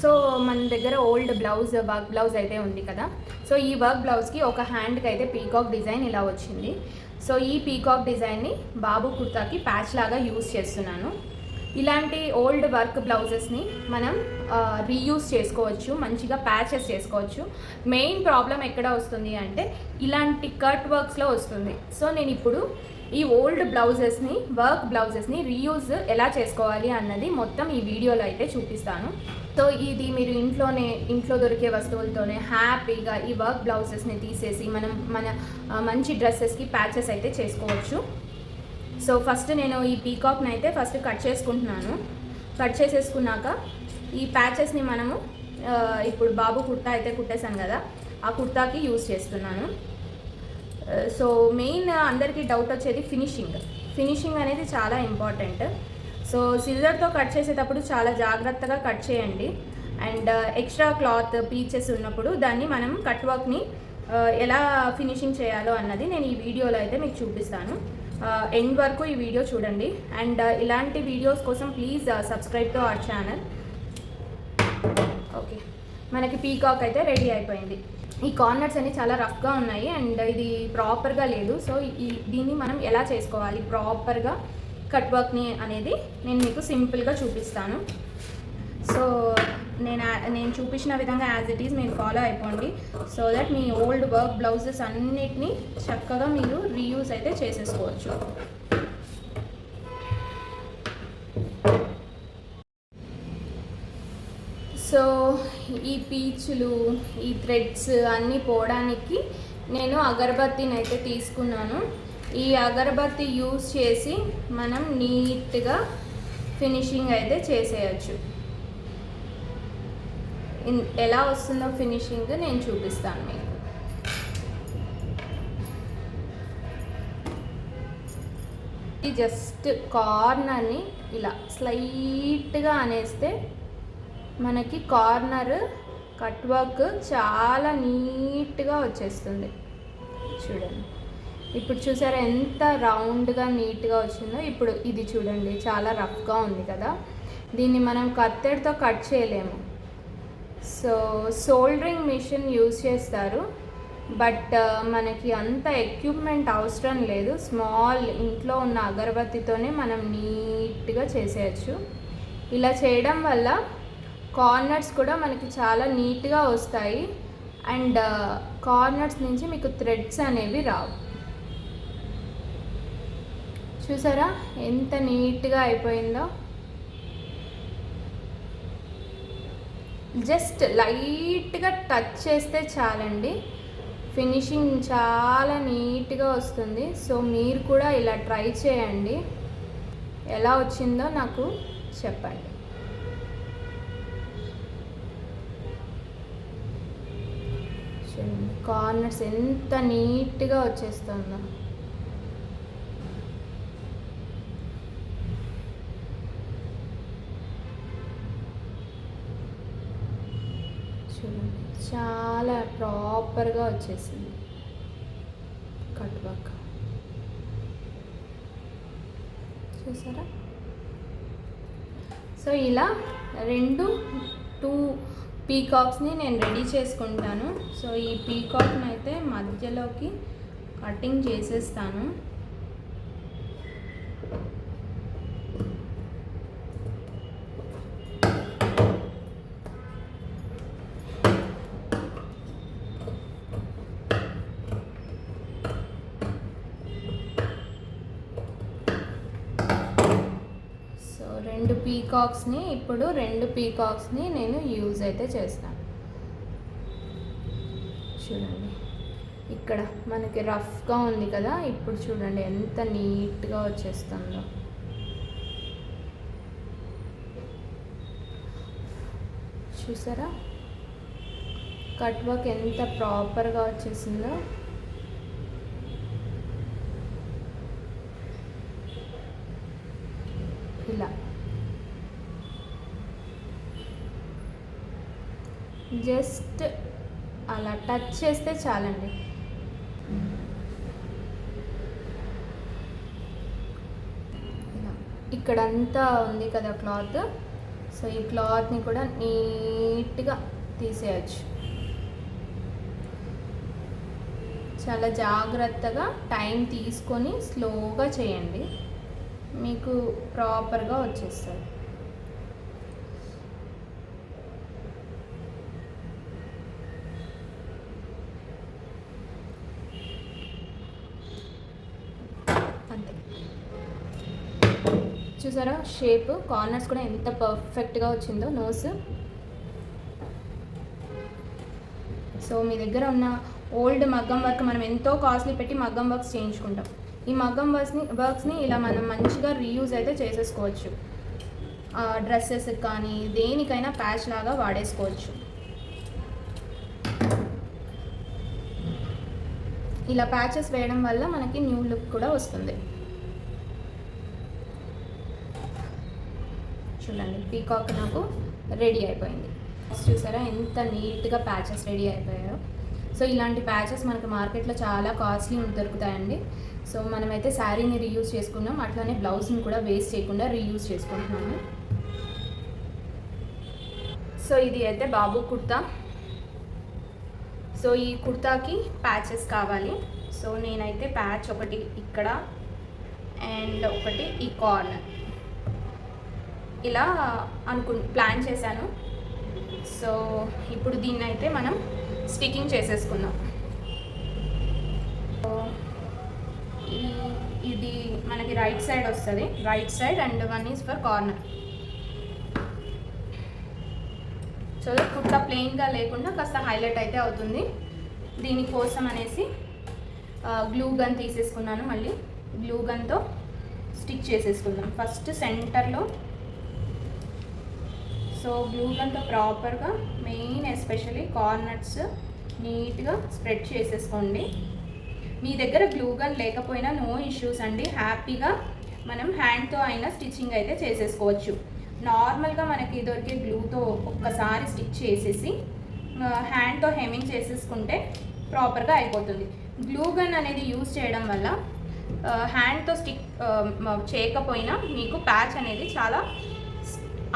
So మన దగ్గర old blouse work blouse అయితే ఉంది కదా. సో ఈ వర్క్ బ్లౌజ్కి ఒక హ్యాండ్కి అయితే పీకాక్ డిజైన్ ఇలా వచ్చింది. సో ఈ పీకాక్ డిజైన్ని బాబు కుర్తాకి ప్యాచ్ లాగా యూస్ చేస్తున్నాను. ఇలాంటి ఓల్డ్ వర్క్ బ్లౌజెస్ని మనం రీయూస్ చేసుకోవచ్చు మంచిగా ప్యాచెస్ చేసుకోవచ్చు. మెయిన్ ప్రాబ్లం ఎక్కడ వస్తుంది అంటే ఇలాంటి కట్ వర్క్స్లో వస్తుంది. సో నేను ఇప్పుడు ఈ ఓల్డ్ బ్లౌజెస్ని వర్క్ బ్లౌజెస్ని రీయూజ్ ఎలా చేసుకోవాలి అన్నది మొత్తం ఈ వీడియోలో అయితే చూపిస్తాను. సో ఇది మీరు ఇంట్లోనే ఇంట్లో దొరికే వస్తువులతోనే హ్యాపీగా ఈ వర్క్ బ్లౌజెస్ని తీసేసి మనం మన మంచి డ్రెస్సెస్కి ప్యాచెస్ అయితే చేసుకోవచ్చు. సో ఫస్ట్ నేను ఈ పీకాక్ని అయితే ఫస్ట్ కట్ చేసుకుంటున్నాను. కట్ చేసేసుకున్నాక ఈ ప్యాచెస్ని మనము ఇప్పుడు బాబు కుర్తా అయితే కుట్టేశాను కదా ఆ కుర్తాకి యూస్ చేస్తున్నాను. సో మెయిన్ అందరికీ డౌట్ వచ్చేది ఫినిషింగ్. ఫినిషింగ్ అనేది చాలా ఇంపార్టెంట్. సో సిజర్తో కట్ చేసేటప్పుడు చాలా జాగ్రత్తగా కట్ చేయండి. And uh, extra cloth pieces ఉన్నప్పుడు దాన్ని మనం కట్ వర్క్ని uh, ఎలా ఫినిషింగ్ చేయాలో అన్నది నేను ఈ వీడియోలో అయితే మీకు చూపిస్తాను. Uh, ఎండ్ వరకు ఈ వీడియో చూడండి. అండ్ ఇలాంటి వీడియోస్ కోసం please subscribe to our channel. Okay. మనకి పీకాక్ అయితే రెడీ అయిపోయింది. ఈ కార్నర్స్ అన్ని చాలా రఫ్గా ఉన్నాయి అండ్ ఇది ప్రాపర్గా లేదు. సో ఈ దీన్ని మనం ఎలా చేసుకోవాలి? ప్రాపర్గా కట్ వర్క్ని అనేది నేను మీకు సింపుల్గా చూపిస్తాను. సో నేను నేను చూపించిన విధంగా యాజ్ ఇట్ ఈస్ మీరు ఫాలో అయిపోండి. సో దట్ మీ ఓల్డ్ వర్క్ బ్లౌజెస్ అన్నిటినీ చక్కగా మీరు రీయూజ్ అయితే చేసేసుకోవచ్చు. సో ఈ పీచులు ఈ థ్రెడ్స్ అన్నీ పోవడానికి నేను అగరబత్తిని అయితే తీసుకున్నాను. ఈ అగరబత్తి యూస్ చేసి మనం నీట్గా ఫినిషింగ్ అయితే చేసేయచ్చు. ఎలా వస్తుందో ఫినిషింగ్ నేను చూపిస్తాను మీకు. జస్ట్ కార్నర్ని ఇలా స్లైట్గా అనేస్తే మనకి కార్నర్ కట్ వర్క్ చాలా నీట్గా వచ్చేస్తుంది. చూడండి. ఇప్పుడు చూసారా ఎంత రౌండ్గా నీట్గా వచ్చిందో? ఇప్పుడు ఇది చూడండి. చాలా రఫ్గా ఉంది కదా. దీన్ని మనం కత్తెడితో కట్ చేయలేము. సో సోల్డరింగ్ మిషన్ యూజ్ చేస్తారు. బట్ మనకి అంత ఎక్విప్మెంట్ అవసరం లేదు. స్మాల్ ఇంట్లో ఉన్న అగరబత్తితోనే మనం నీట్గా చేసేయచ్చు. ఇలా చేయడం వల్ల కార్నర్స్ కూడా మనకి చాలా నీట్గా వస్తాయి. అండ్ కార్నర్స్ నుంచి మీకు థ్రెడ్స్ అనేవి రావు. చూసారా? ఎంత నీట్గా అయిపోయిందో. జస్ట్ లైట్గా టచ్ చేస్తే చాలండి. ఫినిషింగ్ చాలా నీట్గా వస్తుంది. సో మీరు కూడా ఇలా ట్రై చేయండి. ఎలా వచ్చిందో నాకు చెప్పండి చూడండి కార్నర్స్ ఎంత నీట్గా వచ్చేస్తుందో. చూడండి చాలా ప్రాపర్గా వచ్చేసింది. Cut work. చూసారా? సో ఇలా రెండు టూ పీకాక్స్ని నేను రెడీ చేసుకుంటాను. సో ఈ పీకాక్ని అయితే మధ్యలోకి కటింగ్ చేసేస్తాను సో రెండు పీకాక్స్ని ఇప్పుడు రెండు పీకాక్స్ని నేను యూజ్ అయితే చేస్తాను. చూడండి. ఇక్కడ మనకి రఫ్గా ఉంది కదా ఇప్పుడు చూడండి ఎంత నీట్గా వచ్చేస్తుందో. చూసారా? కట్ వర్క్ ఎంత ప్రాపర్గా వచ్చేసిందో ఇలా జస్ట్ అలా టచ్ చేస్తే చాలండి. ఇక్కడంతా ఉంది కదా క్లాత్. సో ఈ క్లాత్ని కూడా నీట్గా నీట్గా తీసేయచ్చు. చాలా జాగ్రత్తగా టైం తీసుకొని స్లోగా చేయండి. మీకు ప్రాపర్గా వచ్చేస్తుంది అంతే చూసారా? షేప్ కార్నర్స్ కూడా ఎంత పర్ఫెక్ట్గా వచ్చిందో నోస్. సో మీ దగ్గర ఉన్న ఓల్డ్ మగ్గం వర్క్ మనం ఎంతో కాస్ట్లీ పెట్టి మగ్గం వర్క్స్ చేయించుకుంటాం. ఈ మగ్గం వర్క్స్ని వర్క్స్ని ఇలా మనం మంచిగా రీయూజ్ అయితే చేసేసుకోవచ్చు. డ్రెస్సెస్ కానీ దేనికైనా ప్యాచ్ లాగా వాడేసుకోవచ్చు. ఇలా ప్యాచెస్ వేయడం వల్ల మనకి న్యూ లుక్ కూడా వస్తుంది. చూడండి పీకాక్ నాకు రెడీ అయిపోయింది. చూసారా ఎంత నీట్గా ప్యాచెస్ రెడీ అయిపోయాయో. సో ఇలాంటి ప్యాచెస్ మనకు మార్కెట్లో చాలా కాస్ట్లీ దొరుకుతాయండి. సో మనమైతే శారీని రీయూజ్ చేసుకున్నాం. అట్లానే బ్లౌజ్ని కూడా వేస్ట్ చేయకుండా రీయూజ్ చేసుకుంటున్నాము. సో ఇది అయితే బాబు కుర్తా. సో ఈ కుర్తాకి ప్యాచెస్ కావాలి. సో నేనైతే ప్యాచ్ ఒకటి ఇక్కడ అండ్ ఒకటి ఈ కార్నర్ ఇలా అనుకు ప్లాన్ చేశాను. సో ఇప్పుడు దీన్ని అయితే మనం స్టికింగ్ చేసేసుకుందాం. సో ఇది మనకి రైట్ సైడ్ వస్తుంది. Right side and one is for corner. So కుట్ట ప్లెయిన్గా లేకుండా కాస్త హైలైట్ అయితే అవుతుంది. దీనికోసం అనేసి గ్లూ గన్ తీసేసుకున్నాను మళ్ళీ. గ్లూ గన్తో స్టిక్ చేసేసుకుందాం. ఫస్ట్ సెంటర్లో సో గ్లూ గన్తో ప్రాపర్గా మెయిన్ ఎస్పెషల్లీ కార్నర్స్ నీట్గా స్ప్రెడ్ చేసేసుకోండి. మీ దగ్గర గ్లూ గన్ లేకపోయినా నో ఇష్యూస్ అండి. హ్యాపీగా మనం హ్యాండ్తో అయినా స్టిచ్చింగ్ అయితే చేసేసుకోవచ్చు. నార్మల్గా మనకి దొరికే గ్లూతో ఒక్కసారి స్టిచ్ చేసేసి హ్యాండ్తో హెమింగ్ చేసేసుకుంటే ప్రాపర్గా అయిపోతుంది. గ్లూ గన్ అనేది యూజ్ చేయడం వల్ల హ్యాండ్తో స్టిక్ చేయకపోయినా మీకు ప్యాచ్ అనేది చాలా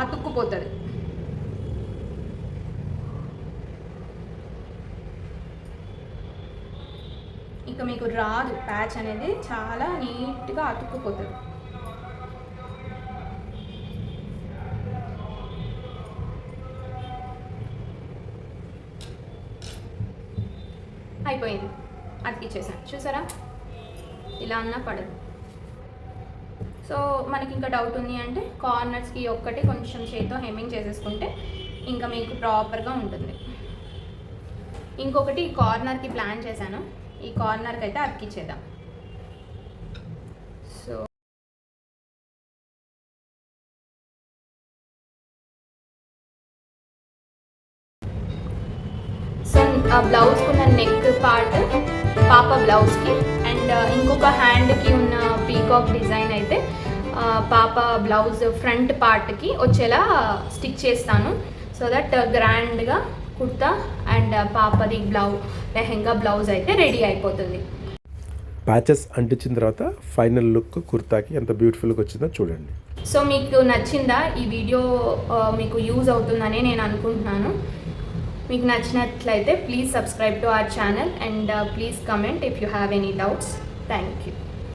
అతుక్కుపోతుంది. ఇక మీకు రాదు. ప్యాచ్ అనేది చాలా నీట్గా అతుక్కుపోతుంది. అయిపోయింది. అతికిచ్చేసాను చూసారా? ఇలా అన్నా పడదు. సో మనకి ఇంకా డౌట్ ఉంది అంటే కార్నర్స్కి ఒక్కటి కొంచెం చేతితో హెమ్మింగ్ చేసేసుకుంటే ఇంకా మీకు ప్రాపర్గా ఉంటుంది. ఇంకొకటి కార్నర్కి ప్లాన్ చేశాను. ఈ కార్నర్కి అయితే అతికిచ్చేద్దాం. సో సో ఆ బ్లౌజ్కి ఉన్న నెక్ పార్ట్ పాప బ్లౌజ్కి అండ్ ఇంకొక హ్యాండ్కి ఉన్న పీకాక్ డిజైన్ అయితే పాప బ్లౌజ్ ఫ్రంట్ పార్ట్కి వచ్చేలా స్టిచ్ చేస్తాను. సో దట్ గ్రాండ్గా కుర్తా అండ్ పాపది బ్లౌజ్ లెహెంగా బ్లౌజ్ అయితే రెడీ అయిపోతుంది. ప్యాచెస్ అంటించిన తర్వాత ఫైనల్ లుక్ కుర్తాకి ఎంత బ్యూటిఫుల్గా వచ్చిందో చూడండి. సో మీకు నచ్చిందా ఈ వీడియో మీకు యూజ్ అవుతుందని నేను అనుకుంటున్నాను. మీకు నచ్చినట్లయితే please subscribe to our channel and please comment if you have any doubts. Thank you.